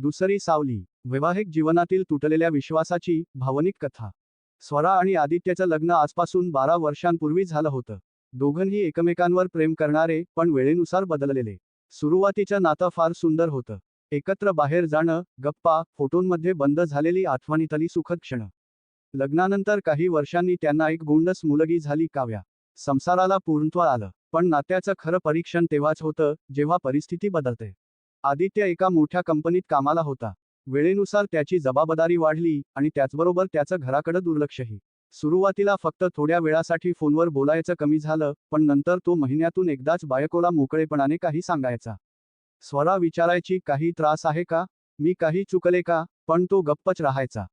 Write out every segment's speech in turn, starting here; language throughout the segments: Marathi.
दुसरी सावली वैवाहिक जीवनातील तुटलेल्या विश्वासाची भावनिक कथा. स्वरा आणि आदित्यचं लग्न आजपासून बारा वर्षांपूर्वी झालं होतं. दोघंही एकमेकांवर प्रेम करणारे पण वेळेनुसार बदललेले. सुरुवातीचं नातं फार सुंदर होतं. एकत्र बाहेर जाणं गप्पा फोटोंमध्ये बंद झालेली आठवणीतली सुखद क्षण. लग्नानंतर काही वर्षांनी त्यांना एक गोंडस मुलगी झाली काव्या. संसाराला पूर्णत्व आलं पण नात्याचं खरं परीक्षण तेव्हाच होतं जेव्हा परिस्थिती बदलते. आदित्य एका मोठ्या कंपनीत कामाला होता. वेळेनुसार त्याची जबाबदारी वाढली आणि त्याचबरोबर त्याचं घराकडं दुर्लक्षही. सुरुवातीला फक्त थोड्या वेळासाठी फोनवर बोलायचं कमी झालं पण नंतर तो महिन्यातून एकदाच बायकोला मोकळेपणाने काही सांगायचा. स्वरा विचारायची काही त्रास आहे का? मी काही चुकले का पण तो गप्पच राहायचा.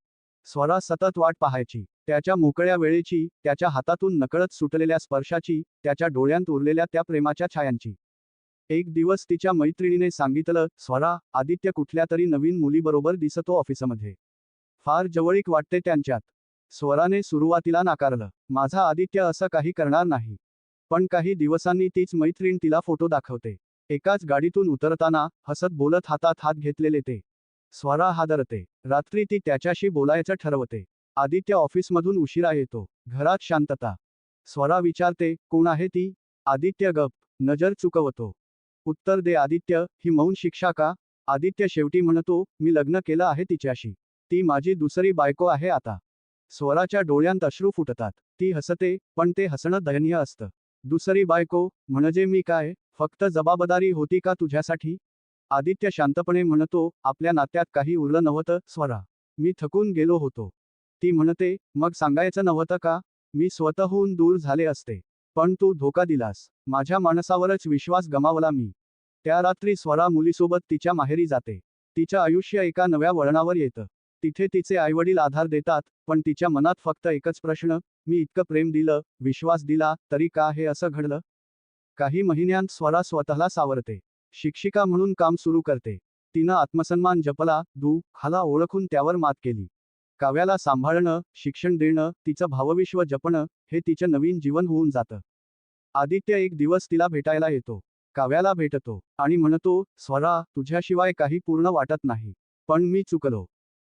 स्वरा सतत वाट पाहायची. त्याच्या मोकळ्या वेळेची त्याच्या हातातून नकळत सुटलेल्या स्पर्शाची त्याच्या डोळ्यांत उरलेल्या त्या प्रेमाच्या छायांची. एक दिवस तिच्या मैत्रिणीने सांगितलं स्वरा आदित्य कुठल्या तरी नवीन मुलीबरोबर दिसतो ऑफिसमध्ये. फार जवळीक वाटते त्यांच्यात. स्वराने सुरुवातीला नाकारलं माझा आदित्य असं काही करणार नाही. पण काही दिवसांनी तीच मैत्रीण तिला फोटो दाखवते. एकाच गाडीतून उतरताना हसत बोलत हातात हात घेतलेले ते. स्वरा हादरते. रात्री ती त्याच्याशी बोलायचं ठरवते. आदित्य ऑफिसमधून उशिरा येतो. घरात शांतता. स्वरा विचारते कोण आहे ती? आदित्य गप नजर चुकवतो. उत्तर दे आदित्य ही मौन शिक्षा का? आदित्य शेवटी म्हणतो मी लग्न केलं आहे तिच्याशी. ती माझी दुसरी बायको आहे आता. स्वराच्या डोळ्यांत अश्रू फुटतात. ती हसते पण ते हसणं दयनीय असतं. दुसरी बायको म्हणजे मी काय? फक्त जबाबदारी होती का तुझ्यासाठी? आदित्य शांतपणे म्हणतो आपल्या नात्यात काही उरलं नव्हतं स्वरा. मी थकून गेलो होतो. ती म्हणते मग सांगायचं नव्हतं का? मी स्वतःहून दूर झाले असते. पण तू धोका दिलास. माझ्या माणसावरच विश्वास गमावला मी. त्या रात्री स्वरा मुलीसोबत तिच्या माहेरी जाते. तिच्या आयुष्य एका नव्या वळणावर येतं. तिथे तिचे आईवडील आधार देतात पण तिच्या मनात फक्त एकच प्रश्न मी इतकं प्रेम दिलं विश्वास दिला तरी का हे असं घडलं? काही महिन्यांत स्वरा स्वतःला सावरते. शिक्षिका म्हणून काम सुरू करते. तिनं आत्मसन्मान जपला दू खाला ओळखून त्यावर मात केली. काव्याला सांभाळणं शिक्षण देणं तिचं भावविश्व जपणं हे तिचं नवीन जीवन होऊन जातं. आदित्य एक दिवस तिला भेटायला येतो. काव्याला भेटतो आणि म्हणतो स्वरा तुझ्याशिवाय काही पूर्ण वाटत नाही. पण मी चुकलो.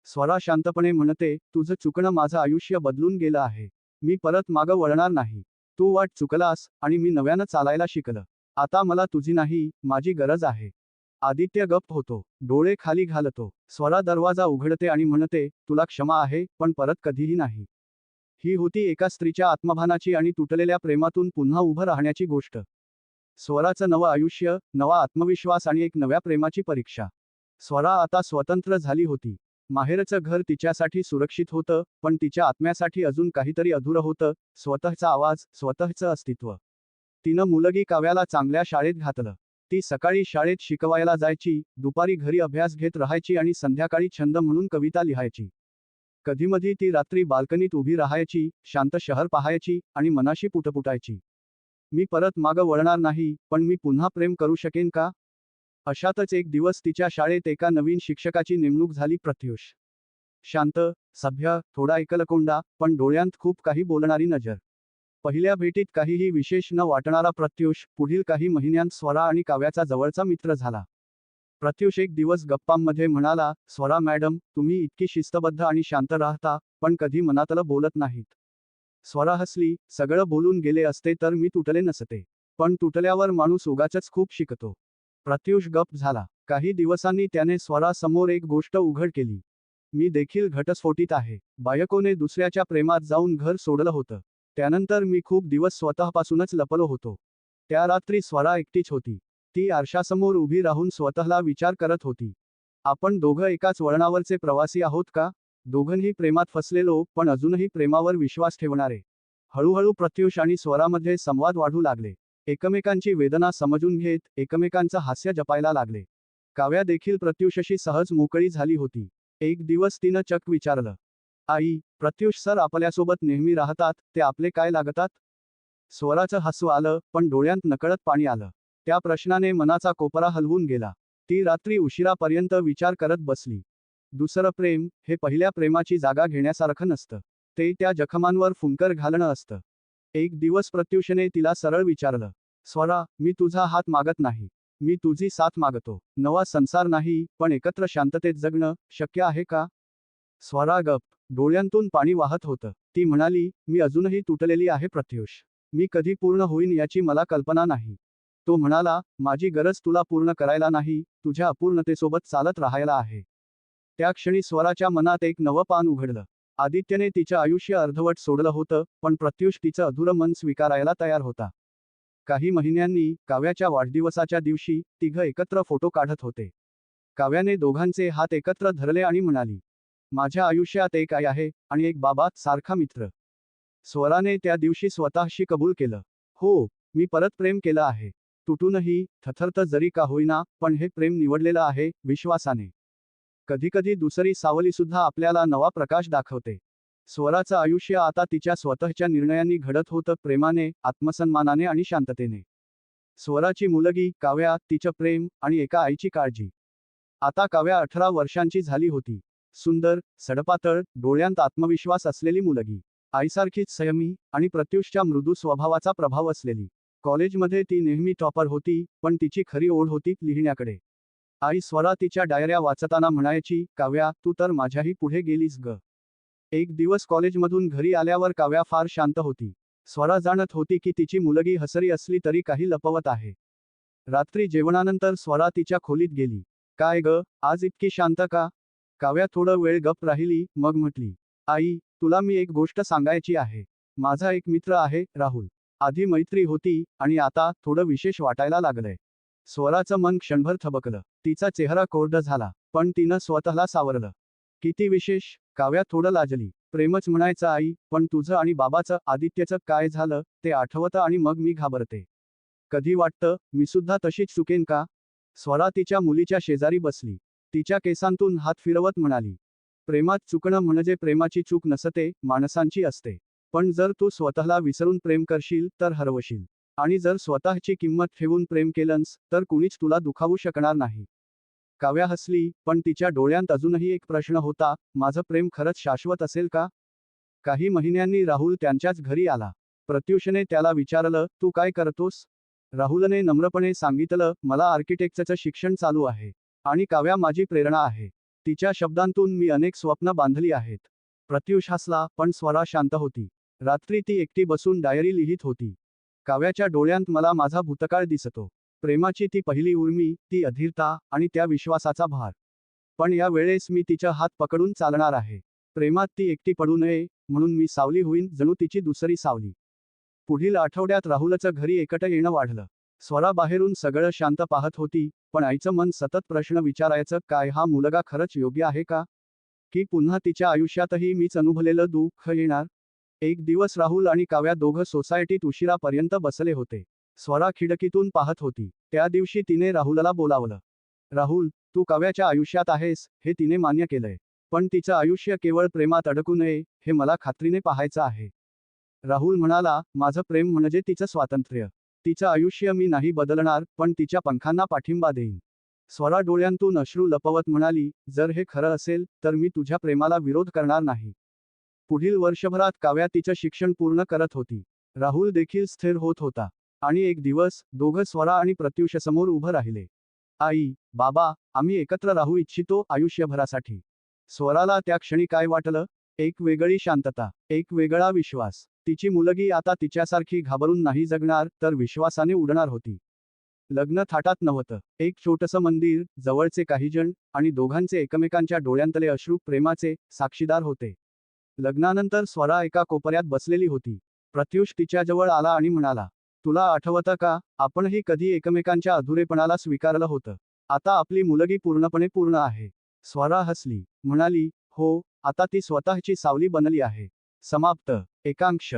स्वरा शांतपणे म्हणते तुझं चुकणं माझं आयुष्य बदलून गेलं आहे. मी परत मागं वळणार नाही. तू वाट चुकलास आणि मी नव्यानं चालायला शिकलं. आता मला तुझी नाही माझी गरज आहे. आदित्य गप्प होतो. डोळे खाली घालतो. स्वरा दरवाजा उघडते आणि म्हणते तुला क्षमा आहे पण परत कधीही नाही. ही होती एका स्त्रीच्या आत्मभानाची आणि तुटलेल्या प्रेमातून पुन्हा उभं राहण्याची गोष्ट. स्वराचं नवं आयुष्य नवा आत्मविश्वास आणि एक नव्या प्रेमाची परीक्षा. स्वरा आता स्वतंत्र झाली होती. माहेरचं घर तिच्यासाठी सुरक्षित होतं पण तिच्या आत्म्यासाठी अजून काहीतरी अधुरं होतं स्वतःचा आवाज स्वतःचं अस्तित्व. तिनं मुलगी काव्याला चांगल्या शाळेत घातलं. ती सकाळी शाळेत शिकवायला जायची दुपारी घरी अभ्यास घेत राहायची आणि संध्याकाळी छंद म्हणून कविता लिहायची. कधीमधी ती रात्री बाल्कनीत उभी राहायची शांत शहर पाहायची आणि मनाशी पुटपुटायची. मी परत मागं वळणार नाही पण मी पुन्हा प्रेम करू शकेन का? अशातच एक दिवस तिच्या शाळेत एका नवीन शिक्षकाची नेमणूक झाली प्रत्युष. शांत सभ्य थोडा एकलकोंडा पण डोळ्यांत खूप काही बोलणारी नजर. पहिल्या भेटीत काहीही विशेष न वाटणारा प्रत्युष पुढील काही महिन्यांत स्वरा आणि काव्याचा जवळचा मित्र झाला. प्रत्युष एक दिवस गप्पांमध्ये म्हणाला स्वरा मॅडम तुम्ही इतकी शिस्तबद्ध आणि शांत राहता पण कधी मनातलं बोलत नाहीत. स्वरा हसली सगळं बोलून गेले असते तर मी तुटले नसते पण तुटल्यावर माणूस उगाचच खूप शिकतो. प्रत्युष गप झाला. काही दिवसांनी त्याने स्वरासमोर एक गोष्ट उघड केली. मी देखील घटस्फोटीत आहे. बायकोने दुसऱ्याच्या प्रेमात जाऊन घर सोडलं होतं. त्यानंतर मी खूप दिवस स्वतःपासूनच लपलो होतो. त्या रात्री स्वरा एकटीच होती. ती आरशासमोर उभी राहून स्वतःला विचार करत होती. आपण दोघं एकाच वळणावरचे प्रवासी आहोत का? दोघंही प्रेमात फसलेलो पण अजूनही प्रेमावर विश्वास ठेवणारे. हळूहळू प्रत्युष आणि स्वरामध्ये संवाद वाढू लागले. एकमेकांची वेदना समजून घेत एकमेकांचं हास्य जपायला लागले. काव्या देखील प्रत्युषशी सहज मोकळी झाली होती. एक दिवस तिनं चक विचारलं. आई प्रत्युष सर आपल्यासोबत नेहमी राहतात ते आपले काय लागतात? स्वराचं हसू आलं पण डोळ्यांत नकळत पाणी आलं. त्या प्रश्नाने मनाचा कोपरा हलवून गेला. ती रात्री उशिरापर्यंत विचार करत बसली. दुसरं प्रेम हे पहिल्या प्रेमाची जागा घेण्यासारखं नसतं. ते त्या जखमांवर फुंकर घालणं असतं. एक दिवस प्रत्युषने तिला सरळ विचारलं स्वरा मी तुझा हात मागत नाही. मी तुझी साथ मागतो. नवा संसार नाही पण एकत्र शांततेत जगणं शक्य आहे का? स्वरा गप डोळ्यांतून पाणी वाहत होतं. ती म्हणाली मी अजूनही तुटलेली आहे प्रत्युष. मी कधी पूर्ण होईन याची मला कल्पना नाही. तो म्हणाला माझी गरज तुला पूर्ण करायला नाही तुझ्या अपूर्णतेसोबत चालत राहायला आहे. त्या क्षणी स्वराच्या मनात एक नवं पान उघडलं. आदित्यने तिचं आयुष्य अर्धवट सोडलं होतं पण प्रत्युष तिचं अधुरं मन स्वीकारायला तयार होता. काही महिन्यांनी काव्याच्या वाढदिवसाच्या दिवशी तिघं एकत्र फोटो काढत होते. काव्याने दोघांचे हात एकत्र धरले आणि म्हणाली माझ्या आयुष्यात एक आई आहे आणि एक बाबा सारखा मित्र. स्वराने त्या दिवशी स्वतःशी कबूल केलं. हो मी परत प्रेम केलं आहे. तुटूनही थथरथ जरी का होईना पण हे प्रेम निवडलेलं आहे विश्वासाने. कधीकधी दुसरी सावलीसुद्धा आपल्याला नवा प्रकाश दाखवते. स्वराचं आयुष्य आता तिच्या स्वतःच्या निर्णयांनी घडत होतं प्रेमाने आत्मसन्मानाने आणि शांततेने. स्वराची मुलगी काव्या तिचं प्रेम आणि एका आईची काळजी. आता काव्या अठरा वर्षांची झाली होती. सुंदर सडपातळ डोळ्यांत आत्मविश्वास असलेली मुलगी. आईसारखीच संयमी आणि प्रत्युषच्या मृदू स्वभावाचा प्रभाव असलेली. कॉलेजमध्ये ती नेहमी टॉपर होती पण तिची खरी ओढ होती लिहिण्याकडे. आई स्वरा तिच्या डायऱ्या वाचताना म्हणायची काव्या तू तर माझ्याही पुढे गेलीस ग. एक दिवस कॉलेजमधून घरी आल्यावर काव्या फार शांत होती. स्वरा जाणत होती की तिची मुलगी हसरी असली तरी काही लपवत आहे. रात्री जेवणानंतर स्वरा तिच्या खोलीत गेली. काय ग आज इतकी शांत का? काव्या थोडं वेळ गप राहिली मग म्हटली आई तुला मी एक गोष्ट सांगायची आहे. माझा एक मित्र आहे राहुल. आधी मैत्री होती आणि आता थोडं विशेष वाटायला लागलंय. स्वराचं मन क्षणभर थबकलं. तिचा चेहरा कोरडा झाला पण तिनं स्वतःला सावरलं. किती विशेष काव्या थोडं लाजली. प्रेमच म्हणायचं आई पण तुझं आणि बाबाचं आदित्यचं काय झालं ते आठवतं आणि मग मी घाबरते. कधी वाटतं? मी सुद्धा तशीच चुकेन का स्वरा तिच्या मुलीच्या शेजारी बसली. तिच्या केसांतून हात फिरवत म्हणाली. प्रेमात चुकणं म्हणजे प्रेमाची चूक नसते माणसांची असते. पण जर तू स्वतःला विसरून प्रेम करशील तर हरवशील. आणि जर स्वतःची किंमत ठेवून प्रेम केलंस तर कुणीच तुला दुखावू शकणार नाही. काव्या हसली पण तिच्या डोळ्यांत अजूनही एक प्रश्न होता माझं प्रेम खरंच शाश्वत असेल का? काही महिन्यांनी राहुल त्यांच्याच घरी आला. प्रत्युषने त्याला विचारलं तू काय करतोस? राहुलने नम्रपणे सांगितलं मला आर्किटेक्चरचं शिक्षण चालू आहे. आणि काव्या माझी प्रेरणा आहे. तिच्या शब्दांतून मी अनेक स्वप्न बांधली आहेत. प्रत्युष हसला पण स्वरा शांत होती. रात्री ती एकटी बसून डायरी लिहित होती. काव्याच्या डोळ्यांत मला माझा भूतकाळ दिसतो. प्रेमाची ती पहिली उर्मी ती अधीरता आणि त्या विश्वासाचा भार. पण या वेळेस मी तिच्या हात पकडून चालणार आहे. प्रेमात ती एकटी पडू नये म्हणून मी सावली होईन जणू तिची दुसरी सावली. पुढील आठवड्यात राहुलचं घरी एकटं येणं वाढलं. स्वरा बाहेरून सगळं शांत पाहत होती पण आईचं मन सतत प्रश्न विचारायचं काय हा मुलगा खरंच योग्य आहे का? की पुन्हा तिच्या आयुष्यातही मीच अनुभवलेलं दुःख येणार? एक दिवस राहुल आणि काव्या दोघं सोसायटीत उशिरापर्यंत बसले होते. स्वरा खिडकीतून पाहत होती. त्या दिवशी तिने राहुलला बोलावलं. राहुल तू काव्याच्या आयुष्यात आहेस हे तिने मान्य केलंय. पण तिचं आयुष्य केवळ प्रेमात अडकू नये हे मला खात्रीने पाहायचं आहे. राहुल म्हणाला माझं प्रेम म्हणजे तिचं स्वातंत्र्य. तिचं आयुष्य मी नाही बदलणार पण तिच्या पंखांना पाठिंबा देईन. स्वरा डोळ्यांतून अश्रू लपवत म्हणाली जर हे खरं असेल तर मी तुझ्या प्रेमाला विरोध करणार नाही. पुढील वर्षभरात काव्या तिचं शिक्षण पूर्ण करत होती. राहुल देखील स्थिर होत होता. आणि एक दिवस दोघं स्वरा आणि प्रत्युषसमोर उभं राहिले. आई बाबा आम्ही एकत्र राहू इच्छितो आयुष्यभरासाठी. स्वराला त्या क्षणी काय वाटलं? एक वेगळी शांतता एक वेगळा विश्वास. तिची मुलगी आता तिच्यासारखी घाबरून नाही जगणार तर विश्वासाने उडणार होती. लग्न थाटात नव्हतं. एक छोटसं मंदिर जवळचे काही जण आणि दोघांचे एकमेकांच्या डोळ्यांतले अश्रू प्रेमाचे साक्षीदार होते. लग्नानंतर स्वरा एका कोपऱ्यात बसलेली होती. प्रत्युष तिच्याजवळ आला आणि म्हणाला तुला आठवतं का? आपणही कधी एकमेकांच्या अधुरेपणाला स्वीकारलं होतं. आता आपली मुलगी पूर्णपणे पूर्ण आहे. स्वरा हसली म्हणाली हो आता ती स्वतःची सावली बनली आहे. समाप्त. एकांश.